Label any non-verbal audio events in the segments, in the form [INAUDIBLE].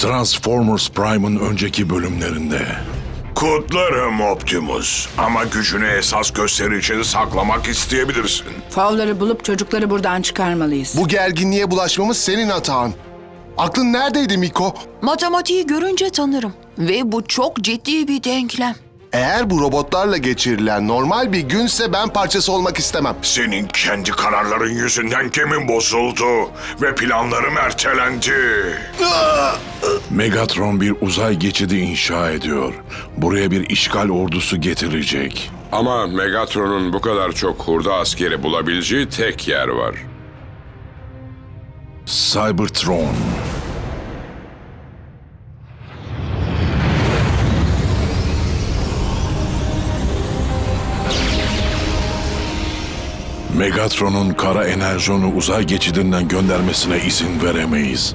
Transformers Prime'ın önceki bölümlerinde. Kutlarım Optimus ama gücünü esas gösteri için saklamak isteyebilirsin. Favları bulup çocukları buradan çıkarmalıyız. Bu gerginliğe bulaşmamız senin hatan. Aklın neredeydi Miko? Matematiği görünce tanırım. Ve bu çok ciddi bir denklem. Eğer bu robotlarla geçirilen normal bir günse ben parçası olmak istemem. Senin kendi kararların yüzünden gemin bozuldu ve planlarım ertelendi. Megatron bir uzay geçidi inşa ediyor. Buraya bir işgal ordusu getirecek. Ama Megatron'un bu kadar çok hurda askeri bulabileceği tek yer var. Cybertron. Megatron'un kara enerjonu uzay geçidinden göndermesine izin veremeyiz.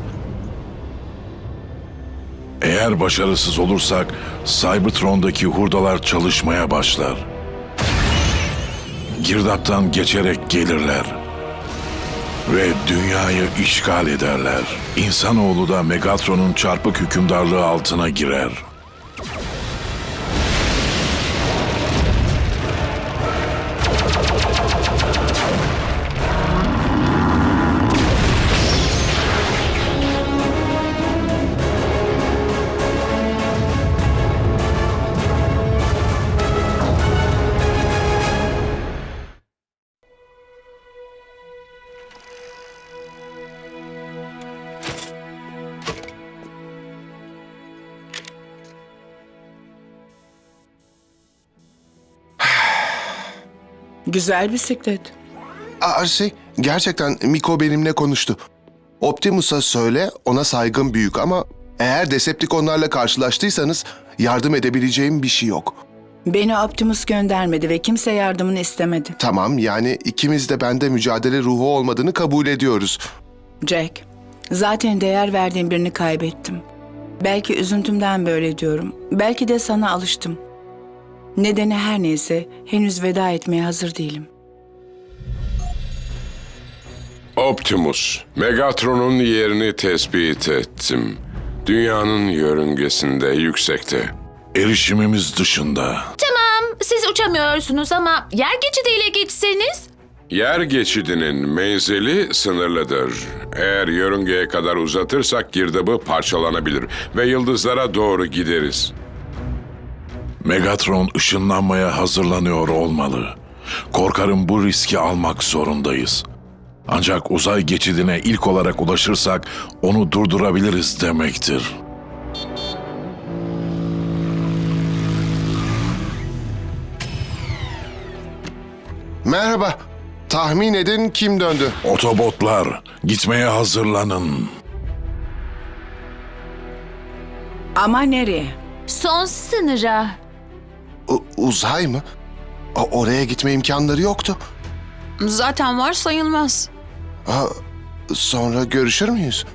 Eğer başarısız olursak Cybertron'daki hurdalar çalışmaya başlar. Girdaptan geçerek gelirler ve dünyayı işgal ederler. İnsanoğlu da Megatron'un çarpık hükümdarlığı altına girer. Güzel bisiklet. Şey, gerçekten Miko benimle konuştu. Optimus'a söyle, ona saygım büyük ama eğer Decepticonlarla karşılaştıysanız yardım edebileceğim bir şey yok. Beni Optimus göndermedi ve kimse yardımını istemedi. Tamam, yani ikimiz de bende mücadele ruhu olmadığını kabul ediyoruz. Jack, zaten değer verdiğim birini kaybettim. Belki üzüntümden böyle diyorum. Belki de sana alıştım. Nedeni her neyse henüz veda etmeye hazır değilim. Optimus, Megatron'un yerini tespit ettim. Dünyanın yörüngesinde, yüksekte. Erişimimiz dışında. Tamam, siz uçamıyorsunuz ama yer geçidiyle geçseniz... Yer geçidinin menzili sınırlıdır. Eğer yörüngeye kadar uzatırsak girdabı parçalanabilir ve yıldızlara doğru gideriz. Megatron ışınlanmaya hazırlanıyor olmalı. Korkarım bu riski almak zorundayız. Ancak uzay geçidine ilk olarak ulaşırsak onu durdurabiliriz demektir. Merhaba, tahmin edin kim döndü? Otobotlar, gitmeye hazırlanın. Ama nereye? Son sınıra. U- uzay mı? O- oraya gitme imkanları yoktu. Zaten var sayılmaz. Ha, sonra görüşür müyüz?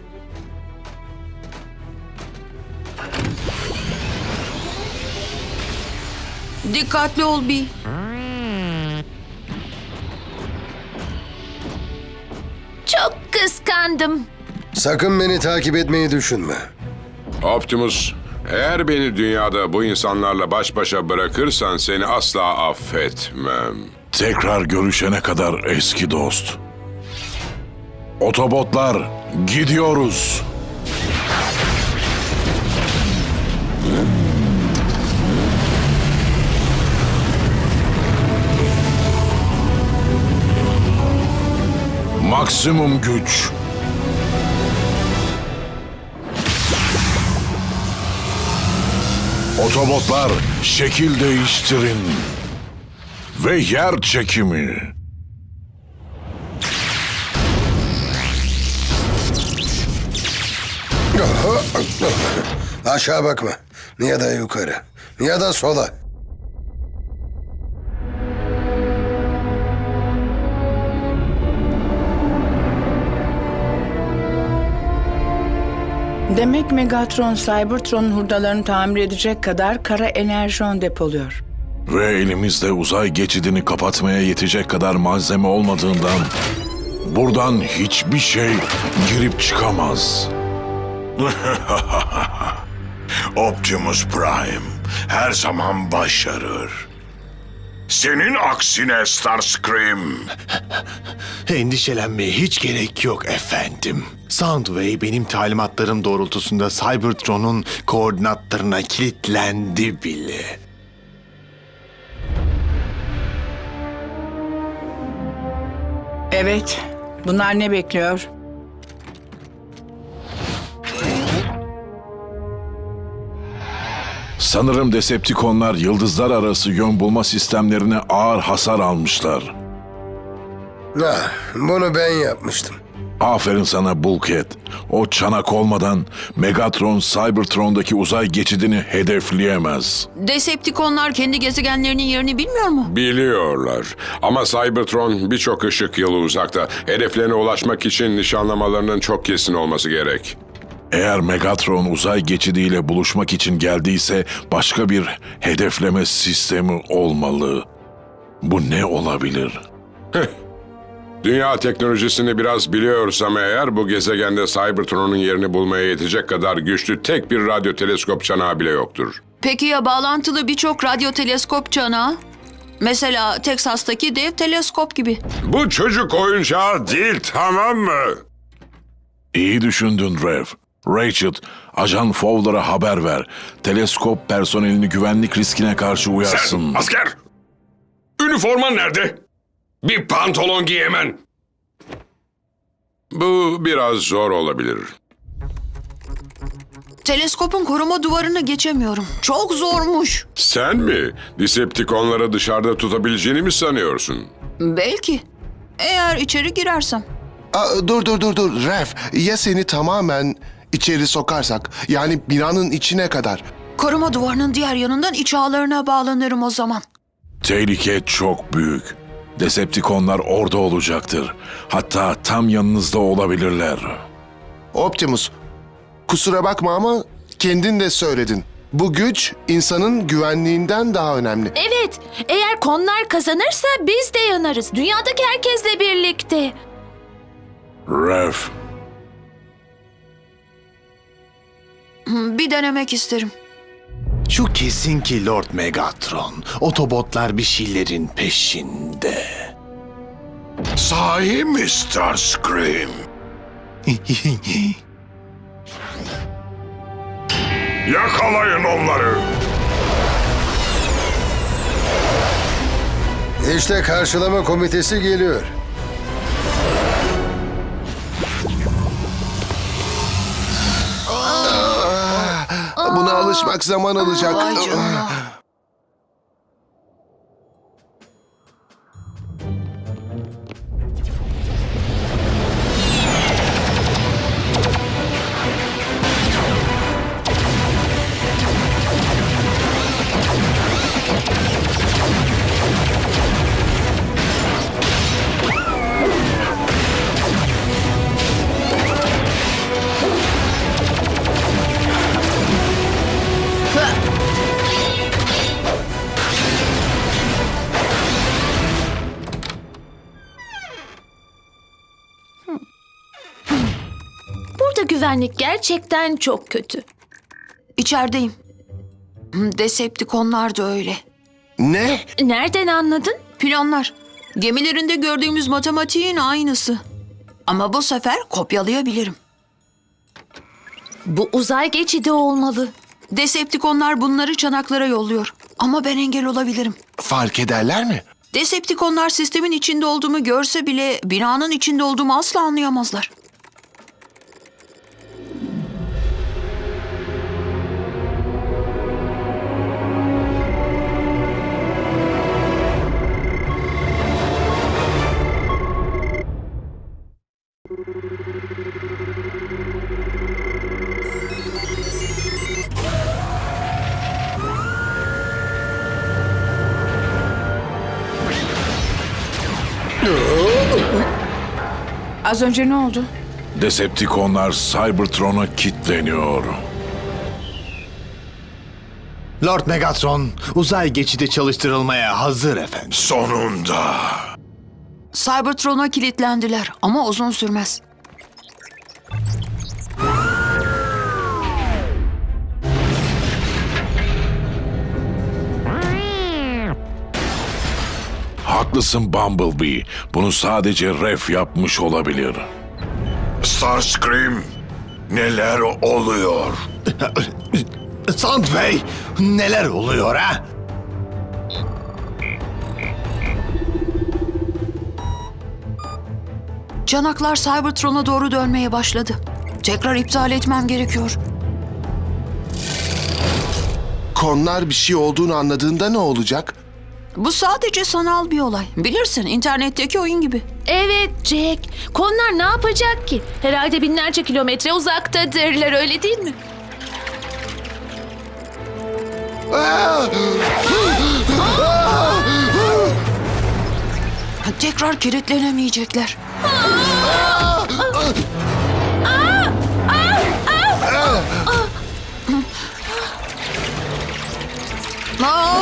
Dikkatli ol bir. Çok kıskandım. Sakın beni takip etmeyi düşünme. Optimus, eğer beni dünyada bu insanlarla baş başa bırakırsan seni asla affetmem. Tekrar görüşene kadar eski dost. Otobotlar, gidiyoruz. Maksimum güç. Otobotlar şekil değiştirin. Ve yer çekimi. Aşağı bakma. Ya da yukarı. Ya da sola. Demek Megatron Cybertron'un hurdalarını tamir edecek kadar kara enerjon depoluyor. Ve elimizde uzay geçidini kapatmaya yetecek kadar malzeme olmadığından buradan hiçbir şey girip çıkamaz. [LAUGHS] Optimus Prime her zaman başarır. Senin aksine Starscream. Endişelenmeye hiç gerek yok efendim. Soundwave benim talimatlarım doğrultusunda Cybertron'un koordinatlarına kilitlendi bile. Evet. Bunlar ne bekliyor? Sanırım Decepticonlar yıldızlar arası yön bulma sistemlerine ağır hasar almışlar. Ah, bunu ben yapmıştım. Aferin sana Bulkhead. O çanak olmadan Megatron Cybertron'daki uzay geçidini hedefleyemez. Decepticonlar kendi gezegenlerinin yerini bilmiyor mu? Biliyorlar. Ama Cybertron birçok ışık yılı uzakta. Hedeflerine ulaşmak için nişanlamalarının çok kesin olması gerek. Eğer Megatron uzay geçidiyle buluşmak için geldiyse başka bir hedefleme sistemi olmalı. Bu ne olabilir? Dünya teknolojisini biraz biliyorsam eğer bu gezegende Cybertron'un yerini bulmaya yetecek kadar güçlü tek bir radyo teleskop çanağı bile yoktur. Peki ya bağlantılı birçok radyo teleskop çanağı? Mesela Teksas'taki dev teleskop gibi. Bu çocuk oyuncağı değil tamam mı? İyi düşündün Rev. Rachel, Ajan Fowler'a haber ver. Teleskop personelini güvenlik riskine karşı uyarsın. Asker! Üniforman nerede? Bir pantolon giyemen. Bu biraz zor olabilir. Teleskopun koruma duvarını geçemiyorum. Çok zormuş. Sen mi? Decepticonları dışarıda tutabileceğini mi sanıyorsun? Belki. Eğer içeri girersem. Aa, dur dur dur dur Ref. Ya seni tamamen içeri sokarsak? Yani binanın içine kadar. Koruma duvarının diğer yanından iç ağlarına bağlanırım o zaman. Tehlike çok büyük. Decepticonlar orada olacaktır. Hatta tam yanınızda olabilirler. Optimus, kusura bakma ama kendin de söyledin. Bu güç insanın güvenliğinden daha önemli. Evet, eğer konlar kazanırsa biz de yanarız. Dünyadaki herkesle birlikte. Rev, [CLEARS THROAT] Bir denemek isterim. Şu kesin ki Lord Megatron, Otobotlar bir şeylerin peşinde. Sahi mi Starscream? [LAUGHS] Yakalayın onları. İşte karşılama komitesi geliyor. Buna alışmak zaman alacak. Vay canına. Güvenlik gerçekten çok kötü. İçerideyim. Hı, Decepticonlar da öyle. Ne? Nereden anladın? Planlar. Gemilerinde gördüğümüz matematiğin aynısı. Ama bu sefer kopyalayabilirim. Bu uzay geçidi olmalı. Decepticonlar bunları çanaklara yolluyor. Ama ben engel olabilirim. Fark ederler mi? Decepticonlar sistemin içinde olduğumu görse bile binanın içinde olduğumu asla anlayamazlar. Az önce ne oldu? Decepticonlar Cybertron'a kitleniyor. Lord Megatron, uzay geçidi çalıştırılmaya hazır efendim. Sonunda. Cybertron'a kilitlendiler ama uzun sürmez. Haklısın Bumblebee. Bunu sadece Ref yapmış olabilir. Starscream, neler oluyor? [LAUGHS] Soundwave neler oluyor ha? Çanaklar Cybertron'a doğru dönmeye başladı. Tekrar iptal etmem gerekiyor. Konlar bir şey olduğunu anladığında ne olacak? Bu sadece sanal bir olay. Bilirsin internetteki oyun gibi. Evet Jack. Konlar ne yapacak ki? Herhalde binlerce kilometre uzaktadırlar öyle değil mi? Tekrar kilitlenemeyecekler. Aa! Aa!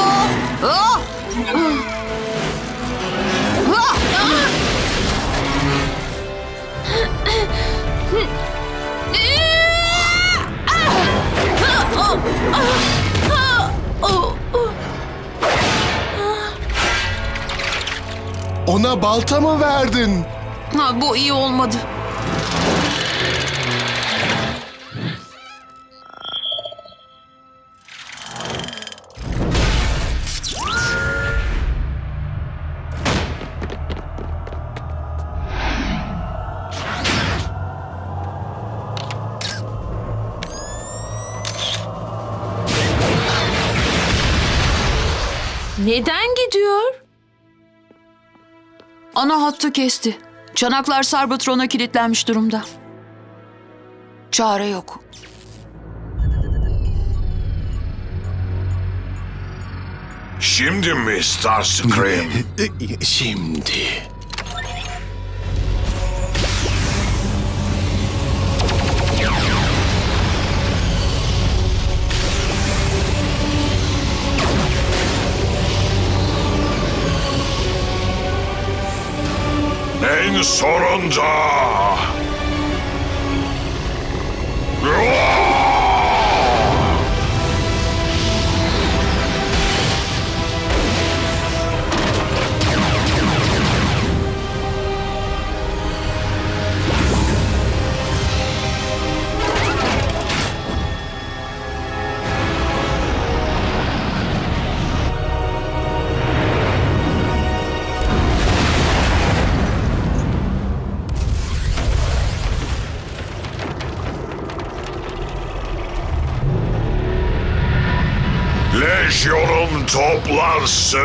Ona balta mı verdin? Ha, bu iyi olmadı. Neden gidiyor? Ana hattı kesti. Çanaklar Cybertron'a kilitlenmiş durumda. Çare yok. Şimdi mi Starscream? [LAUGHS] E, Şimdi. en sonunda! Lejyonum toplansın!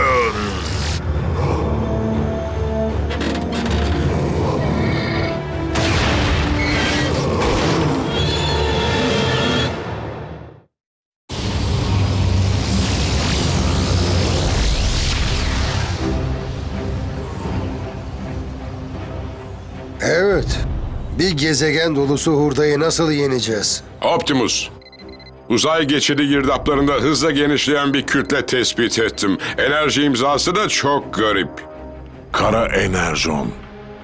Evet. Bir gezegen dolusu hurdayı nasıl yeneceğiz? Optimus. Uzay geçidi girdaplarında hızla genişleyen bir kütle tespit ettim. Enerji imzası da çok garip. Kara enerjon.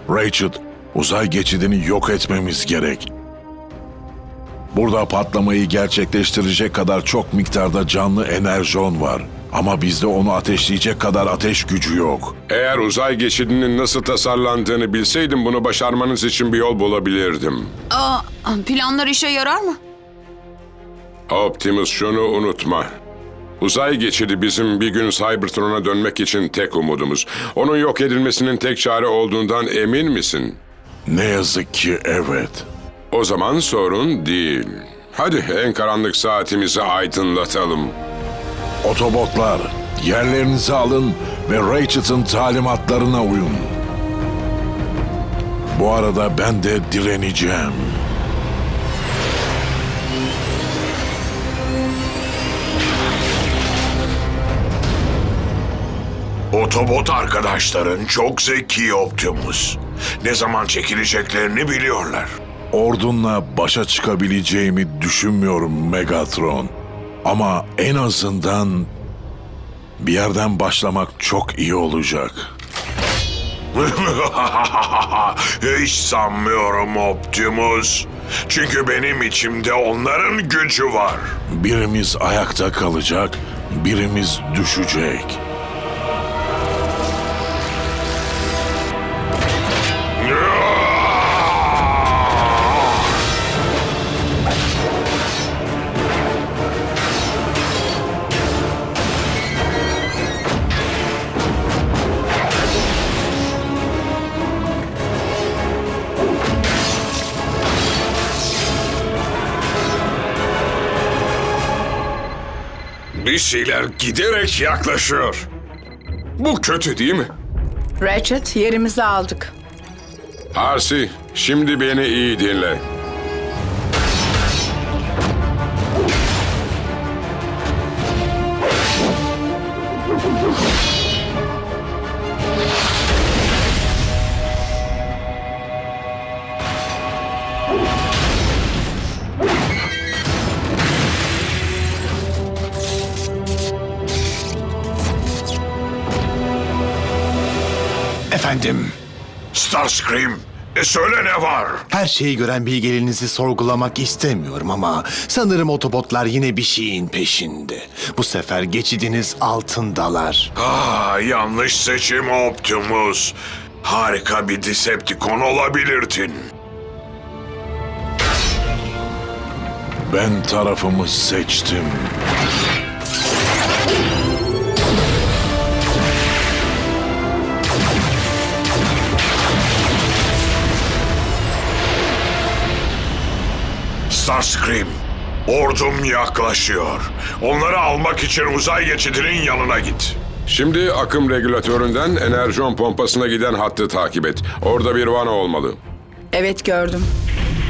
Rachel, uzay geçidini yok etmemiz gerek. Burada patlamayı gerçekleştirecek kadar çok miktarda canlı enerjon var. Ama bizde onu ateşleyecek kadar ateş gücü yok. Eğer uzay geçidinin nasıl tasarlandığını bilseydim bunu başarmanız için bir yol bulabilirdim. Aa, planlar işe yarar mı? Optimus şunu unutma. Uzay geçidi bizim bir gün Cybertron'a dönmek için tek umudumuz. Onun yok edilmesinin tek çare olduğundan emin misin? Ne yazık ki evet. O zaman sorun değil. Hadi en karanlık saatimizi aydınlatalım. Otobotlar, yerlerinizi alın ve Ratchet'ın talimatlarına uyun. Bu arada ben de direneceğim. Otobot arkadaşların çok zeki Optimus. Ne zaman çekileceklerini biliyorlar. Ordunla başa çıkabileceğimi düşünmüyorum Megatron. Ama en azından bir yerden başlamak çok iyi olacak. [LAUGHS] Hiç sanmıyorum Optimus. Çünkü benim içimde onların gücü var. Birimiz ayakta kalacak, birimiz düşecek. Bir şeyler giderek yaklaşıyor. Bu kötü değil mi? Ratchet yerimizi aldık. Arsi, şimdi beni iyi dinle. Starscream, e söyle ne var? her şeyi gören bilgelerinizi sorgulamak istemiyorum ama sanırım otobotlar yine bir şeyin peşinde. Bu sefer geçidiniz altındalar. Ah, yanlış seçim Optimus. Harika bir Decepticon olabilirdin. Ben tarafımı seçtim. Starscream, ordum yaklaşıyor. Onları almak için uzay geçidinin yanına git. Şimdi akım regülatöründen enerjon pompasına giden hattı takip et. Orada bir vana olmalı. Evet gördüm.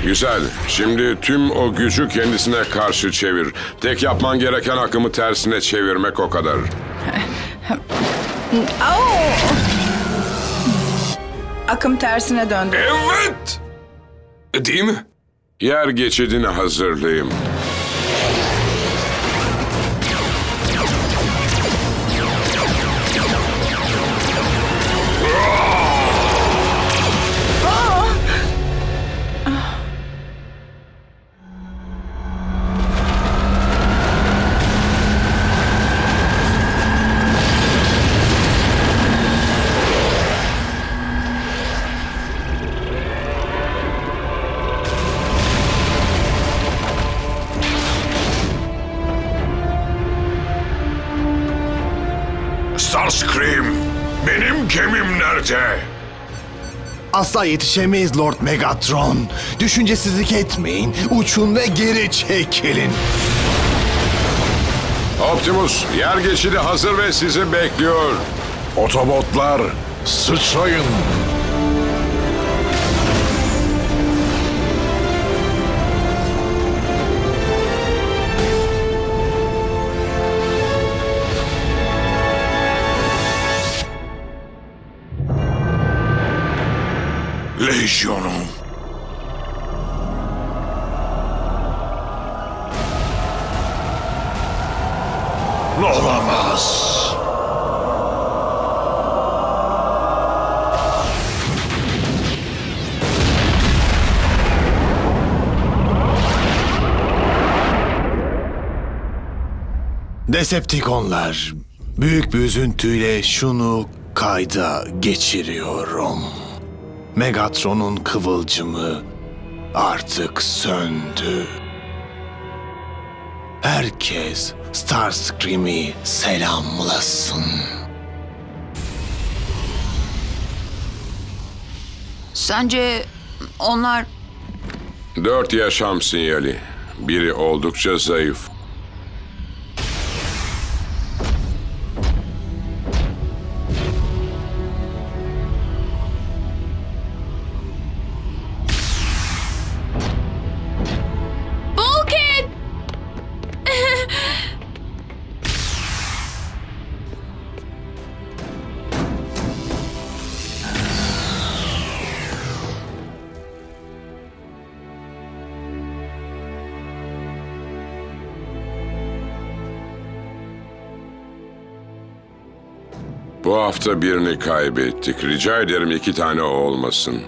Güzel. Şimdi tüm o gücü kendisine karşı çevir. Tek yapman gereken akımı tersine çevirmek o kadar. [LAUGHS] Akım tersine döndü. Evet! Değil mi? Yer geçidini hazırlayayım. Starscream, Asla yetişemeyiz Lord Megatron. Düşüncesizlik etmeyin. Uçun ve geri çekilin. Optimus, yer geçidi hazır ve sizi bekliyor. Otobotlar sıçrayın. Lejyonum. Olamaz. Decepticonlar, büyük bir üzüntüyle şunu kayda geçiriyorum. Megatron'un kıvılcımı artık söndü. Herkes Starscream'i selamlasın. Sence onlar Dört yaşam sinyali. Biri oldukça zayıf. Hafta birini kaybettik. Rica ederim iki tane olmasın.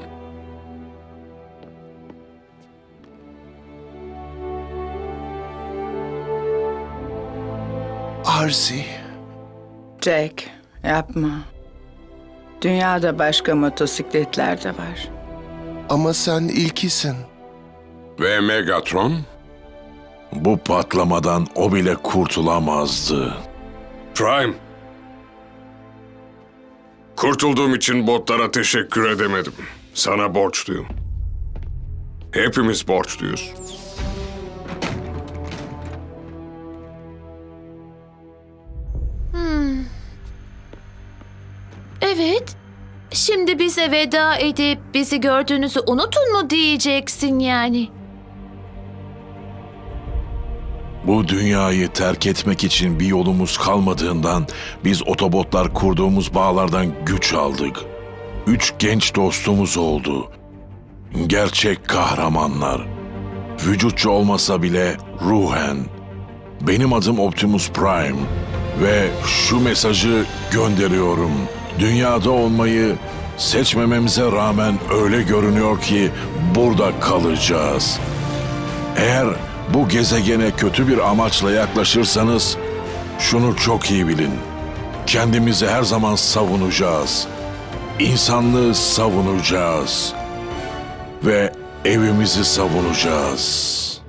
Arsi, Jack yapma. Dünyada başka motosikletler de var. ama sen ilkisin. Ve Megatron? Bu patlamadan o bile kurtulamazdı. Prime. Kurtulduğum için botlara teşekkür edemedim. Sana borçluyum. Hepimiz borçluyuz. Hmm. Evet. Şimdi bize veda edip bizi gördüğünüzü unutun mu diyeceksin yani? Bu dünyayı terk etmek için bir yolumuz kalmadığından biz otobotlar kurduğumuz bağlardan güç aldık. Üç genç dostumuz oldu. Gerçek kahramanlar. Vücutçu olmasa bile ruhen. Benim adım Optimus Prime ve şu mesajı gönderiyorum. Dünyada olmayı seçmememize rağmen öyle görünüyor ki burada kalacağız. Eğer bu gezegene kötü bir amaçla yaklaşırsanız şunu çok iyi bilin. Kendimizi her zaman savunacağız. İnsanlığı savunacağız. Ve evimizi savunacağız.